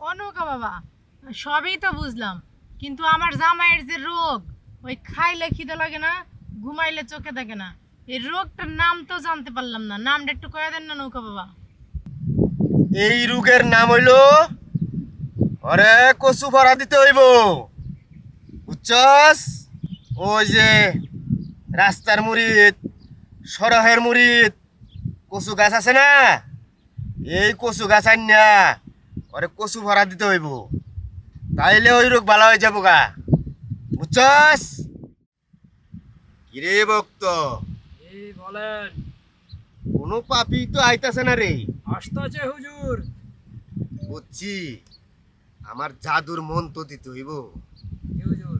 অনুকা বাবা, সবই তো বুঝলাম। কিন্তু আমার জামাইয়ের যে রোগ, ওই খাইলে খিদে লাগে না, ঘুমাইলে চোখে থাকে না। এই রোগটার নাম তো জানতে পারলাম না। নামটা একটু কয়ে দেন না নৌকা বাবা। এই রোগের নাম হইল অরে কচু ভরা দিতে হইব। বুঝছস? ওই যে রাস্তার মুড়িদ সরহের মুড়িদ কচু গাছ আছে না? এই কচু গাছ আনিয়া ওরে কচু ভরা দিতে হইব। তাইলে ওই রোগ ভালো হয়ে যাব গা বুঝছস? কিরে ভক্ত? এই বলেন। কোনো পাপি তো আইতাছে না রে। আসতেছে হুজুর। বুঝছি। আমার জাদুর মন তো দিতে হইব। কি হুজুর?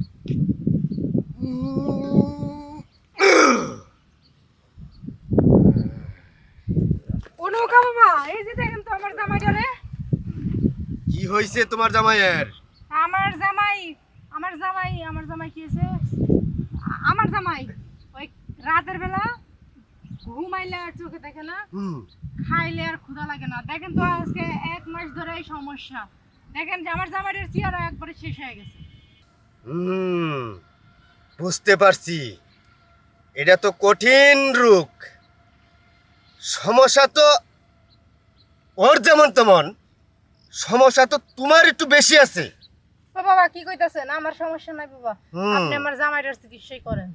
অনুকা বাবা এই যে দেখেন তো আমার জামাইটারে। কি হইছে তোমার জামাইয়ের? আমার জামাই আমার জামাই আমার জামাই কি হয়েছে আমার জামাই ওই রাতের বেলা ঘুমাইলে আর চোখে দেখে না খাইলে আর ক্ষুধা লাগে না। দেখেন তো আজকে এক মাস ধরে এই সমস্যা। দেখেন যে আমার জামাইয়ের চেয়ারও একবারে শেষ হয়ে গেছে। হুম বুঝতে পারছি। এটা তো কঠিন রোগ। সমস্যা তো ওর যেমন তেমন। সমস্যা তো তোমার একটু বেশি আছে। বাবা কি কইতাছেন? আমার সমস্যা নাই বাবা। আপনি আমার জামাইটার চিকিৎসাই করেন।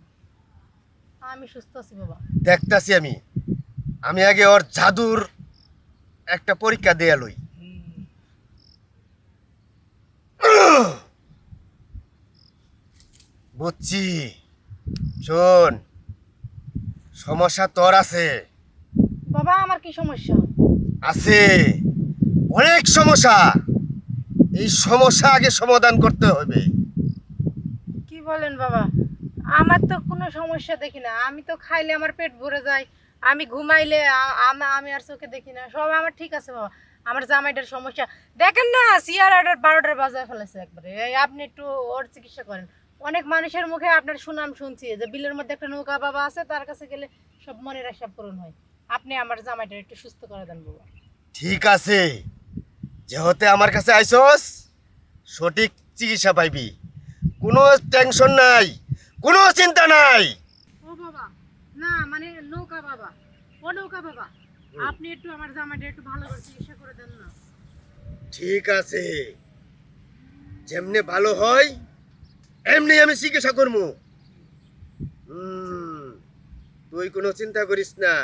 আমি সুস্থ আছি বাবা। দেখতাছি আমি। আমি আগে ওর জাদুর একটা পরীক্ষা দেয়া লই। বুঝছি। শোন সমস্যা তোর আছে। বাবা আমার কি সমস্যা? আছে। অনেক সমস্যা। এই সমস্যা আগে সমাধান করতে হবে। কি বলেন বাবা? আমার তো কোনো সমস্যা দেখি না। আমি তো খাইলে আমার পেট ভরে যায়। আমি ঘুমাইলে আমি আর চোখে দেখি না। সব আমার ঠিক আছে বাবা। আমার জামাইটার সমস্যা। দেখেন না সিয়ার আটার বারোটার বাজার ফেলেছে একবারে। এই আপনি একটু ওর চিকিৎসা করেন। অনেক মানুষের মুখে আপনার সুনাম শুনছি। যে বিলের মধ্যে একটা নৌকা বাবা আছে তার কাছে গেলে সব মনের আশা পূরণ হয়। আপনি আমার জামাইটার একটু সুস্থ করে দেন বাবা। ঠিক আছে। যেহেতু আমার কাছে আইসস সঠিক চিকিৎসা পাইবি। কোনো টেনশন নাই কোনো চিন্তা নাই। ও বাবা না মানে নৌকা বাবা ও নৌকা বাবা। আপনি একটু আমার জামাইটা একটু ভালো করে চিকিৎসা করে দেন না। ঠিক আছে। যেমনি ভালো হয় এমনি আমি চিকিৎসা করব। হুম, তুই কোনো চিন্তা করিস না।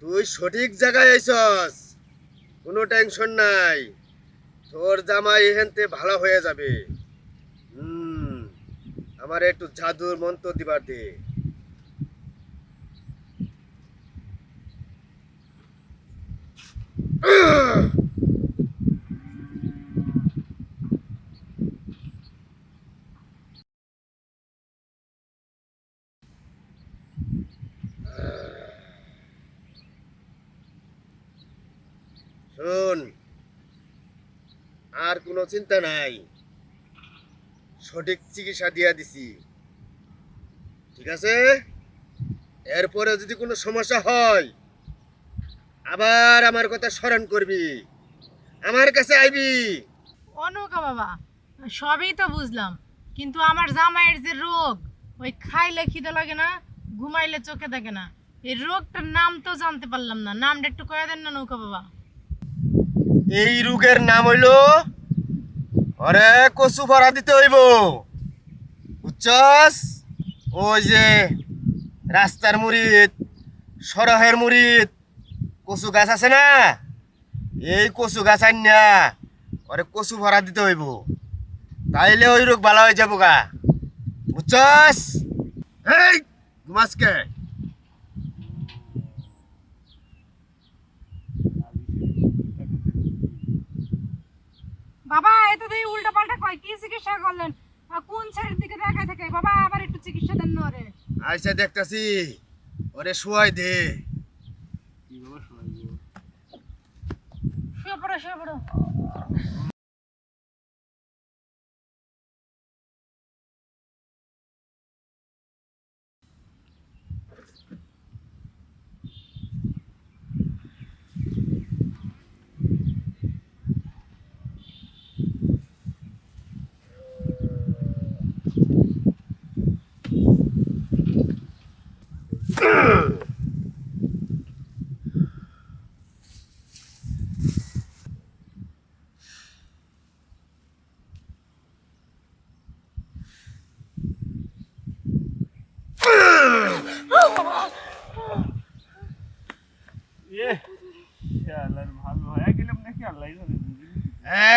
তুই সঠিক জায়গায় আইসস। কোনো টেনশন নাই। তোর জামাই এহেনতে ভালো হয়ে যাবে। হুম, আমার একটু জাদুর মন্ত্র দিবার দে। শোন, আর কোনো চিন্তা নাই। সঠিক চিকিৎসা দিয়া দিছি। ঠিক আছে? এরপরে যদি কোনো সমস্যা হয়, আবার আমার কথা স্মরণ করবি। আমার কাছে আইবি। অনুকা বাবা, সবই তো বুঝলাম। কিন্তু আমার জামাইয়ের যে রোগ, ওই খাইলে খিদে লাগে না, ঘুমাইলে চোখে দেখে না। এই রোগটার নাম তো জানতে পারলাম না। নামটা একটু কয়ে দেন না নৌকা বাবা। এই রোগের নাম হইল অরে কচু ভরা দিতে হইব। বুঝছস? ওই যে রাস্তার মুড়িদ সরহের মুড়িদ কচু গাছ আছে না? এই কচু গাছ আনিয়া ওরে কচু ভরা দিতে হইব। তাইলে ওই রোগ ভালো হয়ে যাব গা বুঝছস? এই, ঘুমাসকে? এত দিয়ে উল্টা পাল্টা কয় কি চিকিৎসা করলেন? আর কোন ছেলের দিকে দেখায় থাকে? বাবা আবার একটু চিকিৎসা দেন না ওরে। আইসা দেখতাছি। ওরে শুয়াই দে। শুয়ে পড়ো শুয়ে পড়ো।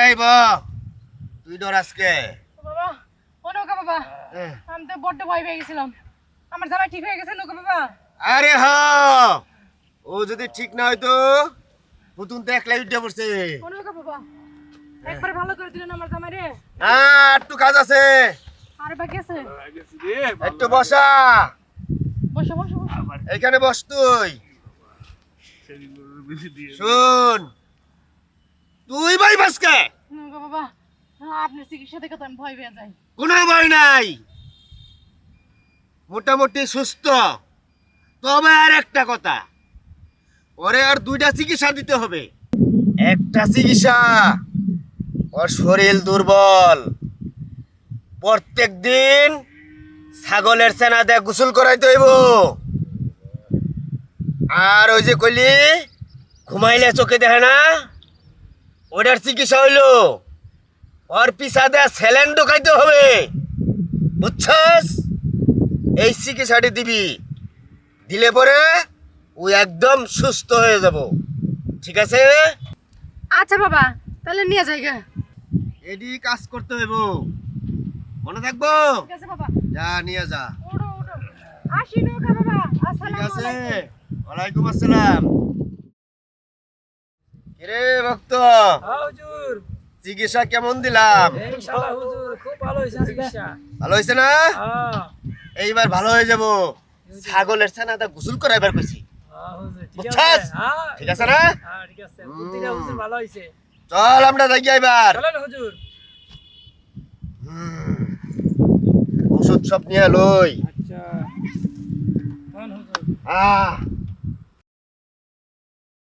এই বা তুই ডর আজকে। বাবা ও বাবা। আমি তো বড্ড ভয় পেয়ে গেছিলাম। আমার জামাই ঠিক হয়ে গেছে নৌকা বাবা। আরে হ ও যদি ঠিক না হয়তো পুতুন তো একলাই উঠে পড়ছে। নৌকা বাবা একবার ভালো করে দিলেন আমার জামাই রে আর একটু কাজ আছে। আরে বাকি আছে? একটু বসা। বসো বসো এইখানে বস তুই। শুন তুই ভাই বাসকে? বাবা আপনার চিকিৎসা দেখে তো আমি ভয় পেয়ে যাই। কোনো ভয় নাই। মোটামুটি সুস্থ। তবে আর একটা কথা, ওরে আর দুইটা চিকিৎসা দিতে হবে। একটা চিকিৎসা, ওর শরীর দুর্বল। প্রত্যেক দিন ছাগলের সেনা দিয়ে গোসল করাইতে হইব। আর ওই যে কইলি, ঘুমাইলে চোখে দেখে না? ওটার চিকিৎসা হইল, ওর পিছা দেয়া স্যালেন ঢোকাইতে হবে। বুঝছস? এই চিকিৎসাটি দিবি। দিলে পরে ও একদম সুস্থ হয়ে যাব। ঠিক আছে? আচ্ছা বাবা তাহলে নিয়ে যাই গে। এডি কাজ করতে হইব। মনে থাকব? ঠিক আছে বাবা। যা নিয়ে যা। ওড়ো ওড়ো আসি নৌকা বাবা। ঠিক আছে। ওয়ালাইকুম আসসালাম। কিরে ভক্ত? হুজুর। চিকিৎসা কেমন দিলাম? ইনশাআল্লাহ হুজুর খুব ভালো হয়েছে চিকিৎসা। ভালো হয়েছে না? হ্যাঁ। এইবার ভালো হয়ে যাব। ছাগলের ছানাটা গোসল করাইবার কইছি। হ্যাঁ হুজুর ঠিক বুঝছাস? আছে ঠিক আছে না? ঠিক আছে ভালো হয়েছে চল আমরা যাই এবার। চলেন হুজুর। ওষুধ সব নিয়ে লই। আচ্ছা। হুজুর। আহ।